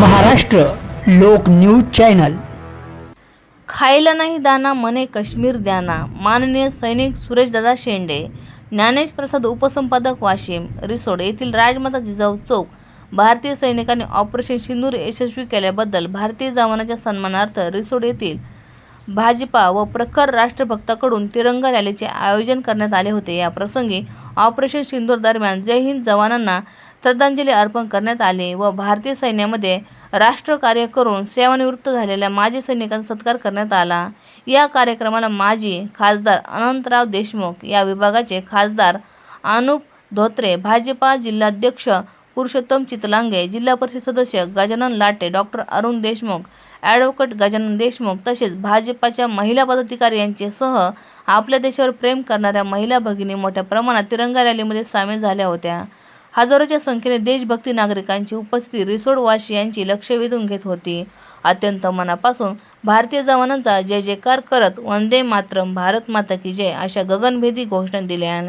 महाराष्ट्र लोक news channel. खायला नाही दाना मने काश्मीर द्याना माननीय सैनिक सुरेशदादा शेंडे ज्ञानेश प्रसाद उपसंपादक वाशिम रिसोड येथील राजमाता जिजाऊ चौक भारतीय सैनिकांनी ऑपरेशन सिंदूर यशस्वी केल्याबद्दल भारतीय जवानाच्या सन्मानार्थ रिसोड येथील भाजपा व प्रखर राष्ट्रभक्ताकडून तिरंगा रॅलीचे आयोजन करण्यात आले होते. या प्रसंगी ऑपरेशन सिंदूर दरम्यान जय हिंद जवानांना श्रद्धांजली अर्पण करण्यात आली व भारतीय सैन्यामध्ये राष्ट्रकार्य करून सेवानिवृत्त झालेल्या माजी सैनिकांचा सत्कार करण्यात आला. या कार्यक्रमाला माजी खासदार अनंतराव देशमुख या विभागाचे खासदार अनुप धोत्रे भाजपा जिल्हाध्यक्ष पुरुषोत्तम चितलांगे जिल्हा परिषद सदस्य गजानन लाटे डॉक्टर अरुण देशमुख ॲडव्होकेट गजानन देशमुख तसेच भाजपाच्या महिला पदाधिकारी यांच्यासह आपल्या देशावर प्रेम करणाऱ्या महिला भगिनी मोठ्या प्रमाणात तिरंगा रॅलीमध्ये सामील झाल्या होत्या. हजारोच्या संख्येने देशभक्ती नागरिकांची उपस्थिती रिसोडवाशी यांची लक्ष वेधून घेत होती. अत्यंत मनापासून भारतीय जवानांचा जय जयकार करत वंदे मातरम भारत माता की जय अशा गगनभेदी घोषणा दिल्या.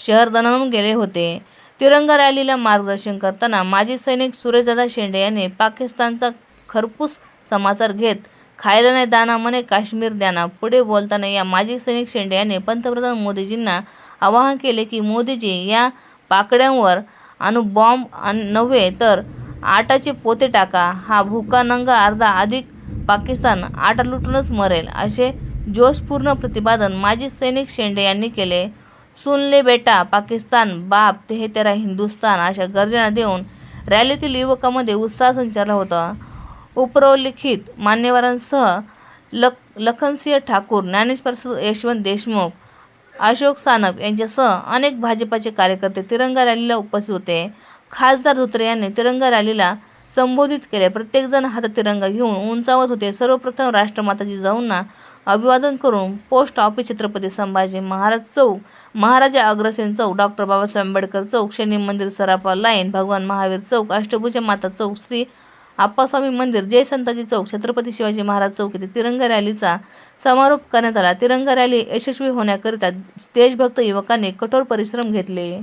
शहर दणाणून गेले होते. तिरंगा रॅलीला मार्गदर्शन करताना माजी सैनिक सुरेशदादा शेंडे यांनी पाकिस्तानचा खरपूस समाचार घेत खायला नाही दाना म्हणे काश्मीर द्याना. पुढे बोलताना या माजी सैनिक शेंडे यांनी पंतप्रधान मोदीजींना आवाहन केले की मोदीजी या पाकड्यांवर अणु बॉम्ब अन नव्हे तर आटाचे पोते टाका. हा भुका नंगा अर्धा अधिक पाकिस्तान आटा लुटूनच मरेल असे जोशपूर्ण प्रतिपादन माजी सैनिक शेंडे यांनी केले. सुन ले बेटा पाकिस्तान बाप ते तेरा हिंदुस्तान अशा गर्जना देऊन रॅलीतील युवकामध्ये उत्साह संचारला होता. उपरोल्लेखित मान्यवरांसह लख लखनसिंह ठाकूर ज्ञानेश्वर यशवंत देशमुख अशोक सानप यांच्यासह अनेक भाजपाचे कार्यकर्ते तिरंगा रॅलीला उपस्थित होते. खासदार धोत्रे यांनी तिरंगा रॅलीला संबोधित केले. प्रत्येकजण हातात तिरंगा घेऊन उंचावत होते. सर्वप्रथम राष्ट्रमाता जिजाऊंना अभिवादन करून पोस्ट ऑफिस छत्रपती संभाजी महाराज चौक महाराजा अग्रसेन चौक डॉक्टर बाबासाहेब आंबेडकर चौक शनी मंदिर सराफा लाईन भगवान महावीर चौक अष्टभुजा माता चौक श्री आप्पास्वामी मंदिर जय संताजी चौक छत्रपती शिवाजी महाराज चौक येथे तिरंगा रॅलीचा समारोप करण्यात आला. तिरंगा रॅली यशस्वी होण्याकरिता देशभक्त युवकांनी कठोर परिश्रम घेतले.